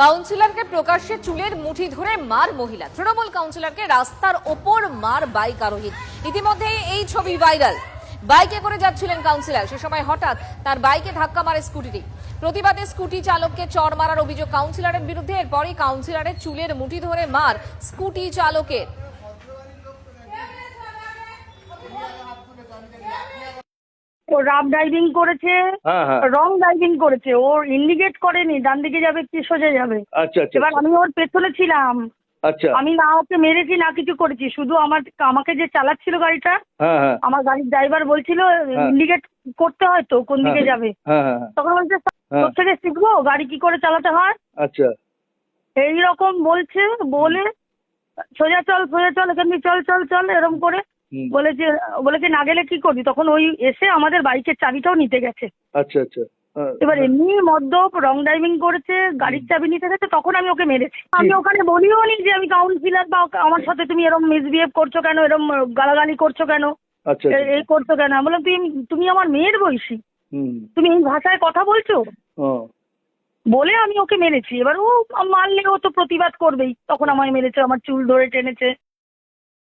কাউন্সিলরকে প্রকাশ্যে চুলের মুঠি ধরে মার মহিলা। তৃণমূল কাউন্সিলরকে রাস্তার ওপর মার বাইক আরোহী। ইতিমধ্যে এই ছবি ভাইরাল। বাইকে করে যাচ্ছিলেন কাউন্সিলর। সে সময় হঠাৎ তার বাইকে ধাক্কা মারে স্কুটিটি। প্রতিবাদে স্কুটি চালককে চড় মারার অভিযোগ কাউন্সিলরের বিরুদ্ধে। এরপরই কাউন্সিলরের চুলের মুঠি ধরে মার স্কুটি চালকের ও রাফ ড্রাইভিং করেছে হ্যাঁ হ্যাঁ। রং ড্রাইভিং করেছে ও ইন্ডিকেট করেনি ডান দিকে যাবে কি সোজা যাবে। আচ্ছা আচ্ছা এবার আমি ওর পেছনে ছিলাম। আচ্ছা। আমি না ওকে মেরেছি না কিছু করেছি শুধু আমার আমাকে যে চালাচ্ছিল গাড়িটা হ্যাঁ আমার গাড়ির ড্রাইভার বলছিল ইন্ডিকেট করতে হয় তো কোন দিকে। যাবে। তখন বলছে। তোর থেকে শিখব? গাড়ি কি করে চালাতে হয়? আচ্ছা। এই রকম বলছে বলে সোজা চল সোজা চল এখান থেকে চল চল চল এরকম করে হুম। বলেছে বলেছে না গেলে কি করবি? তখন ওই এসে আমাদের বাইকের চাবিটাও নিতে গেছে। আচ্ছা আচ্ছা। হ্যাঁ, এবার এমনি মদ্যপ রং ড্রাইভিং করেছে গাড়ির চাবি নিতে গেছে তখন আমি ওকে মেরেছি। আমি ওখানে বলিও নি যে আমি কাউন্সিলার বা আমার সাথে তুমি এরকম মিসবিহেভ করছ কেন? এরকম গালাগালি করছ কেন? আচ্ছা আচ্ছা। এই করছ কেন? আমি বললাম তুমি তুমি আমার মেয়ের বয়সী। তুমি এই ভাষায় কথা বলছো? বলে আমি ওকে মেরেছি। এবার ও মারলে ও তো প্রতিবাদ করবেই। তখন আমায় মেরেছে আমার চুল ধরে টেনেছে।